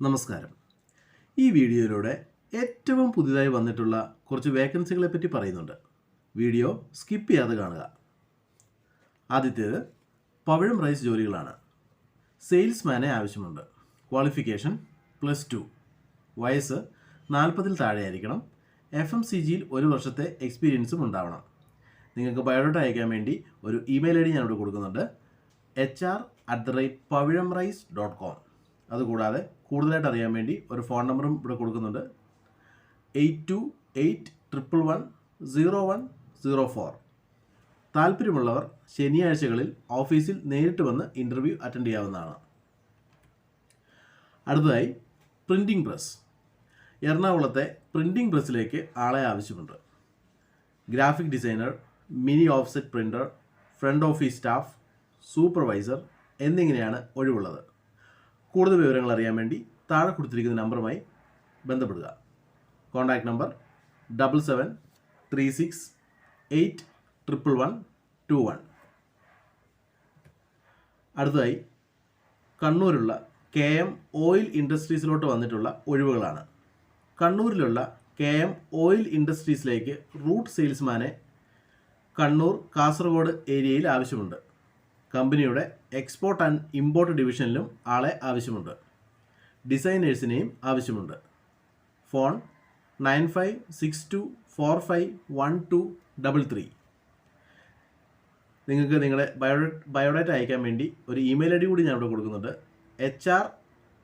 നമസ്കാരം. ഈ വീഡിയോയിലൂടെ ഏറ്റവും പുതിയതായി വന്നിട്ടുള്ള കുറച്ച് വേക്കൻസികളെ പറ്റി പറയുന്നുണ്ട്. വീഡിയോ സ്കിപ്പ് ചെയ്യാതെ കാണുക. ആദ്യത്തേത് പവിഴം റൈസ് ജോലികളാണ്. സെയിൽസ്മാനെ ആവശ്യമുണ്ട്. Qualification plus two. വയസ്സ് നാൽപ്പതിൽ താഴെയായിരിക്കണം. എഫ് എം സി ജിയിൽ ഒരു വർഷത്തെ എക്സ്പീരിയൻസും ഉണ്ടാവണം. നിങ്ങൾക്ക് ബയോഡോട്ട് അയക്കാൻ വേണ്ടി ഒരു ഇമെയിൽ ഐ ഡി ഞാനിവിടെ കൊടുക്കുന്നുണ്ട്. H R at the rate Pavizham rice dot com. അതുകൂടാതെ കൂടുതലായിട്ട് അറിയാൻ വേണ്ടി ഒരു ഫോൺ നമ്പറും ഇവിടെ കൊടുക്കുന്നുണ്ട്. Eight two eight triple one zero one zero four. താല്പര്യമുള്ളവർ ശനിയാഴ്ചകളിൽ ഓഫീസിൽ നേരിട്ട് വന്ന് ഇന്റർവ്യൂ അറ്റൻഡ് ചെയ്യാവുന്നതാണ്. അടുത്തതായി പ്രിന്റിംഗ് പ്രസ്. എറണാകുളത്തെ പ്രിന്റിംഗ് പ്രസ്സിലേക്ക് ആളെ ആവശ്യമുണ്ട്. Graphic designer mini offset printer front office staff supervisor എന്നിങ്ങനെയാണ് ഒഴിവുള്ളത്. കൂടുതൽ വിവരങ്ങൾ അറിയാൻ വേണ്ടി താഴെ കൊടുത്തിരിക്കുന്ന നമ്പറുമായി ബന്ധപ്പെടുക. Contact number double seven three six eight triple one two one അടുത്തതായി കണ്ണൂരുള്ള കെ എം ഓയിൽ ഇൻഡസ്ട്രീസിലോട്ട് വന്നിട്ടുള്ള ഒഴിവുകളാണ്. കണ്ണൂരിലുള്ള കെ എം ഓയിൽ ഇൻഡസ്ട്രീസിലേക്ക് റൂട്ട് സെയിൽസ്മാനെ കണ്ണൂർ കാസർഗോഡ് ഏരിയയിൽ ആവശ്യമുണ്ട്. കമ്പനിയുടെ എക്സ്പോർട്ട് ആൻഡ് ഇമ്പോർട്ട് ഡിവിഷനിലും ആളെ ആവശ്യമുണ്ട്. ഡിസൈനേഴ്സിനെയും ആവശ്യമുണ്ട്. Phone nine five six two four five one two double three നിങ്ങൾക്ക് നിങ്ങളുടെ ബയോഡേറ്റ് ബയോഡേറ്റ അയക്കാൻ വേണ്ടി ഒരു ഇമെയിൽ ഐ ഡി കൂടി ഞാൻ ഇവിടെ കൊടുക്കുന്നുണ്ട് H R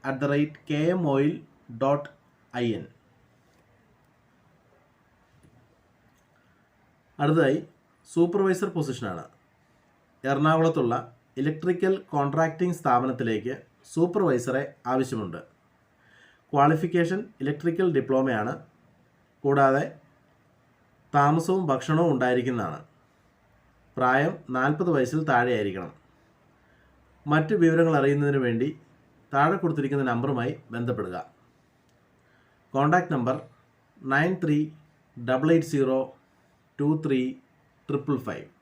at the rate K M oil dot I N അടുത്തതായി സൂപ്പർവൈസർ പൊസിഷനാണ് എറണാകുളത്തുള്ള ഇലക്ട്രിക്കൽ കോൺട്രാക്റ്റിംഗ് സ്ഥാപനത്തിലേക്ക് സൂപ്പർവൈസറെ ആവശ്യമുണ്ട്. ക്വാളിഫിക്കേഷൻ ഇലക്ട്രിക്കൽ ഡിപ്ലോമയാണ്. കൂടാതെ താമസവും ഭക്ഷണവും ഉണ്ടായിരിക്കുന്നതാണ്. പ്രായം നാൽപ്പത് വയസ്സിൽ താഴെയായിരിക്കണം. മറ്റ് വിവരങ്ങൾ അറിയുന്നതിന് വേണ്ടി താഴെ കൊടുത്തിരിക്കുന്ന നമ്പറുമായി ബന്ധപ്പെടുക. Contact number nine three double eight zero two three triple five.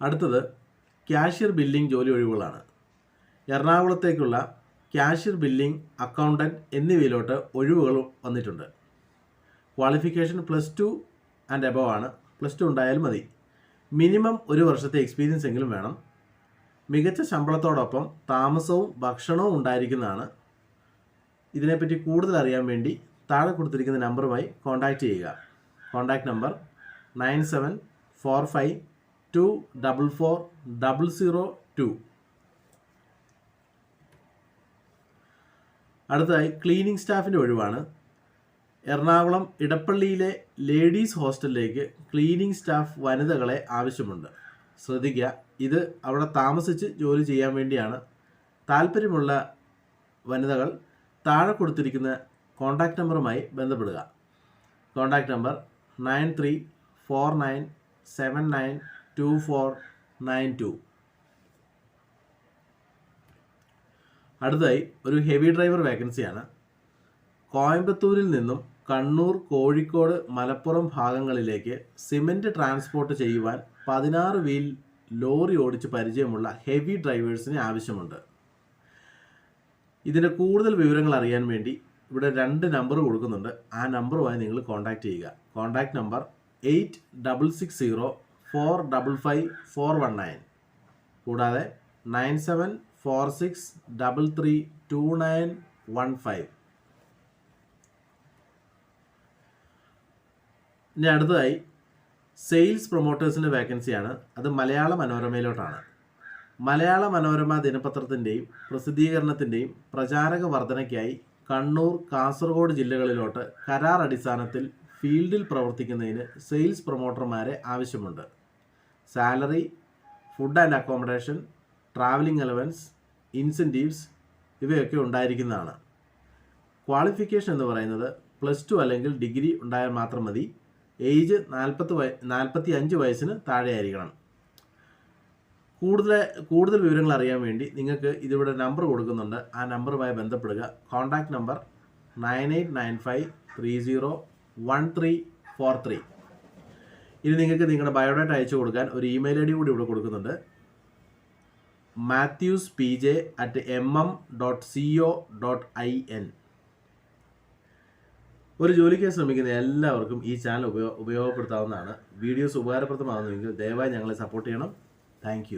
അടുത്തത് ക്യാഷ്യർ ബില്ലിംഗ് ജോലി ഒഴിവുകളാണ്. എറണാകുളത്തേക്കുള്ള ക്യാഷ്യർ ബില്ലിംഗ് അക്കൗണ്ടന്റ് എന്നിവയിലോട്ട് ഒഴിവുകൾ വന്നിട്ടുണ്ട്. Qualification plus two and above ആണ്. പ്ലസ് ടു ഉണ്ടായാലും മതി. മിനിമം ഒരു വർഷത്തെ എക്സ്പീരിയൻസ് എങ്കിലും വേണം. മികച്ച ശമ്പളത്തോടൊപ്പം താമസവും ഭക്ഷണവും ഉണ്ടായിരിക്കുന്നതാണ്. ഇതിനെപ്പറ്റി കൂടുതൽ അറിയാൻ വേണ്ടി താഴെ കൊടുത്തിരിക്കുന്ന നമ്പറുമായി കോൺടാക്റ്റ് ചെയ്യുക. Contact number nine seven four five two double four double zero two അടുത്തതായി ക്ലീനിങ് സ്റ്റാഫിന്റെ ഒഴിവാണ്. എറണാകുളം ഇടപ്പള്ളിയിലെ ലേഡീസ് ഹോസ്റ്റലിലേക്ക് ക്ലീനിങ് സ്റ്റാഫ് വനിതകളെ ആവശ്യമുണ്ട്. ശ്രദ്ധിക്കുക ഇത് അവിടെ താമസിച്ച് ജോലി ചെയ്യാൻ വേണ്ടിയാണ്. താല്പര്യമുള്ള വനിതകൾ താഴെ കൊടുത്തിരിക്കുന്ന കോൺടാക്റ്റ് നമ്പറുമായി ബന്ധപ്പെടുക. Contact number nine three four nine seven nine two four nine two ഒരു ഹെവി ഡ്രൈവർ വേക്കൻസിയാണ് കോയമ്പത്തൂരിൽ നിന്നും കണ്ണൂർ കോഴിക്കോട് മലപ്പുറം ഭാഗങ്ങളിലേക്ക് സിമെന്റ് ട്രാൻസ്പോർട്ട് ചെയ്യുവാൻ പതിനാറ് വീൽ ലോറി ഓടിച്ച് പരിചയമുള്ള ഹെവി ഡ്രൈവേഴ്സിന് ആവശ്യമുണ്ട്. ഇതിന്റെ കൂടുതൽ വിവരങ്ങൾ അറിയാൻ വേണ്ടി ഇവിടെ രണ്ട് നമ്പർ കൊടുക്കുന്നുണ്ട്. ആ നമ്പറുമായി നിങ്ങൾ കോൺടാക്റ്റ് ചെയ്യുക. Contact number eight double six zero four double five four one nine കൂടാതെ nine seven four six double three two nine one five ഇനി അടുത്തതായി സെയിൽസ് പ്രൊമോട്ടേഴ്സിന്റെ വേക്കൻസിയാണ് അത് മലയാള മനോരമയിലോട്ടാണ്. മലയാള മനോരമ ദിനപത്രത്തിന്റെയും പ്രസിദ്ധീകരണത്തിന്റെയും പ്രചാരക വർധനയ്ക്കായി കണ്ണൂർ കാസർഗോഡ് ജില്ലകളിലോട്ട് കരാർ അടിസ്ഥാനത്തിൽ ഫീൽഡിൽ പ്രവർത്തിക്കുന്നതിന് സെയിൽസ് പ്രൊമോട്ടർമാരെ ആവശ്യമുണ്ട്. Salary food and accommodation travelling allowance incentives ഇവയൊക്കെ ഉണ്ടായിരിക്കുന്നതാണ്. ക്വാളിഫിക്കേഷൻ എന്ന് പറയുന്നത് പ്ലസ് ടു അല്ലെങ്കിൽ ഡിഗ്രി ഉണ്ടായാൽ മാത്രം മതി. ഏജ് നാൽപ്പത്ത് വയ നാൽപ്പത്തി അഞ്ച് വയസ്സിന് താഴെയായിരിക്കണം. കൂടുതൽ കൂടുതൽ വിവരങ്ങൾ അറിയാൻ വേണ്ടി നിങ്ങൾക്ക് ഇതിവിടെ നമ്പർ കൊടുക്കുന്നുണ്ട്. ആ നമ്പറുമായി ബന്ധപ്പെടുക. Contact number nine eight nine five three zero one three four three. ഇനി നിങ്ങൾക്ക് നിങ്ങളുടെ ബയോഡാറ്റ അയച്ചു കൊടുക്കാൻ ഒരു ഇമെയിൽ ഐ ഡി കൂടി ഇവിടെ കൊടുക്കുന്നുണ്ട്. Mathews P J at M M dot C O dot I N ഒരു ജോലിക്ക് ശ്രമിക്കുന്ന എല്ലാവർക്കും ഈ ചാനൽ ഉപയോഗ ഉപയോഗപ്പെടുത്താവുന്നതാണ്. വീഡിയോസ് ഉപകാരപ്രദമാകുന്നുവെങ്കിൽ ദയവായി ഞങ്ങളെ സപ്പോർട്ട് ചെയ്യണം. താങ്ക്